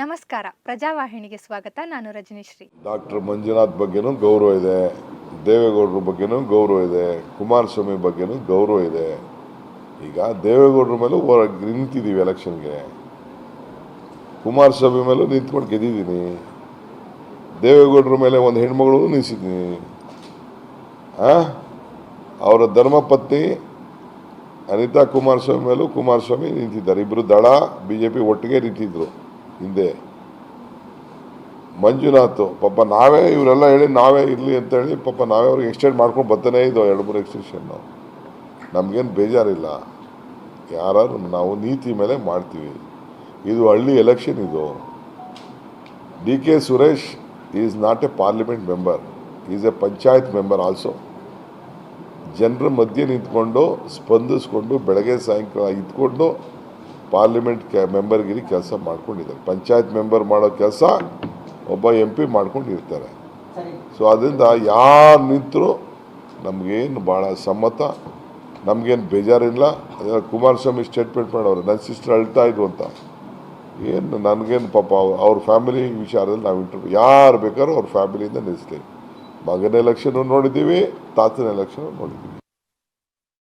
ನಮಸ್ಕಾರ. ಪ್ರಜಾವಾಹಿನಿಗೆ ಸ್ವಾಗತ. ನಾನು ರಜನಿಶ್ರೀ. ಡಾಕ್ಟರ್ ಮಂಜುನಾಥ್ ಬಗ್ಗೆನೂ ಗೌರವ ಇದೆ. ದೇವೇಗೌಡರ ಬಗ್ಗೆನೂ ಗೌರವ ಇದೆ. ಕುಮಾರಸ್ವಾಮಿ ಬಗ್ಗೆನೂ ಗೌರವ ಇದೆ. ಈಗ ದೇವೇಗೌಡರ ಮೇಲೂ ನಿಂತಿದ್ದೀವಿ ಎಲೆಕ್ಷನ್ಗೆ. ಕುಮಾರಸ್ವಾಮಿ ಮೇಲೂ ನಿಂತ್ಕೊಂಡು ಗೆದ್ದಿದ್ದೀನಿ. ದೇವೇಗೌಡರ ಮೇಲೆ ಒಂದು ಹೆಣ್ಮಗಳು ನಿಲ್ಲಿಸಿದ್ದೀನಿ? ಅವರ ಧರ್ಮಪತ್ನಿ ಅನಿತಾ ಕುಮಾರಸ್ವಾಮಿ ಮೇಲೂ ಕುಮಾರಸ್ವಾಮಿ ನಿಂತಿದ್ದಾರೆ. ಇಬ್ಬರು ದಳ ಬಿ ಜೆ ಪಿ ಒಟ್ಟಿಗೆ ನಿಂತಿದ್ರು. ಹಿಂದೆ. ಮಂಜುನಾಥ್, ಪಾಪ ನಾವೇ ಇವರೆಲ್ಲ ಹೇಳಿ ನಾವೇ ಇರಲಿ ಅಂತ ಹೇಳಿ ಪಾಪ ನಾವೇ ಅವ್ರಿಗೆ ಎಕ್ಸ್ಟೆಂಡ್ ಮಾಡ್ಕೊಂಡು ಬರ್ತಾನೆ ಇದ್ದೋ ಎರಡು ಮೂರು ಎಕ್ಸ್ಟೆಷನ್ನು ನಮಗೇನು ಬೇಜಾರಿಲ್ಲ. ಯಾರು ನಾವು ನೀತಿ ಮೇಲೆ ಮಾಡ್ತೀವಿ. ಇದು ಹಳ್ಳಿ ಎಲೆಕ್ಷನ್ ಇದು. D K Suresh is not a parliament member is a panchayat member also ಜನರ ಮಧ್ಯೆ ನಿಂತ್ಕೊಂಡು ಸ್ಪಂದಿಸ್ಕೊಂಡು ಬೆಳಗ್ಗೆ ಸಾಯಂಕಾಲ ಇದ್ಕೊಂಡು ಪಾರ್ಲಿಮೆಂಟ್ ಕೆ ಮೆಂಬರ್ಗಿರಿ ಕೆಲಸ ಮಾಡ್ಕೊಂಡಿದ್ದಾರೆ. ಪಂಚಾಯತ್ ಮೆಂಬರ್ ಮಾಡೋ ಕೆಲಸ ಒಬ್ಬ ಎಂ ಪಿ ಮಾಡ್ಕೊಂಡಿರ್ತಾರೆ. ಸೊ ಅದರಿಂದ ಯಾರು ನಿಂತರೂ ನಮಗೇನು ಭಾಳ ಸಮ್ಮತ ನಮಗೇನು ಬೇಜಾರಿಲ್ಲ. ಅದೇ ಕುಮಾರಸ್ವಾಮಿ ಸ್ಟೇಟ್ಮೆಂಟ್ ಮಾಡೋರು ನನ್ನ ಸಿಸ್ಟರ್ ಅಳ್ತಾ ಇದ್ರು ಅಂತ. ಏನು ನನಗೇನು ಪಾಪ ಅವ್ರ- ಅವ್ರ ಫ್ಯಾಮಿಲಿ ವಿಚಾರದಲ್ಲಿ ನಾವು ಇಂಟರ್ವ್ಯೂ ಯಾರು ಬೇಕಾದ್ರೂ ಅವ್ರ ಫ್ಯಾಮಿಲಿಯಿಂದ ನಿಲ್ಲಿಸ್ತೀವಿ ಮಗನ ಎಲೆಕ್ಷನು ನೋಡಿದ್ದೀವಿ ತಾತನ ಎಲೆಕ್ಷನು ನೋಡಿದ್ದೀವಿ.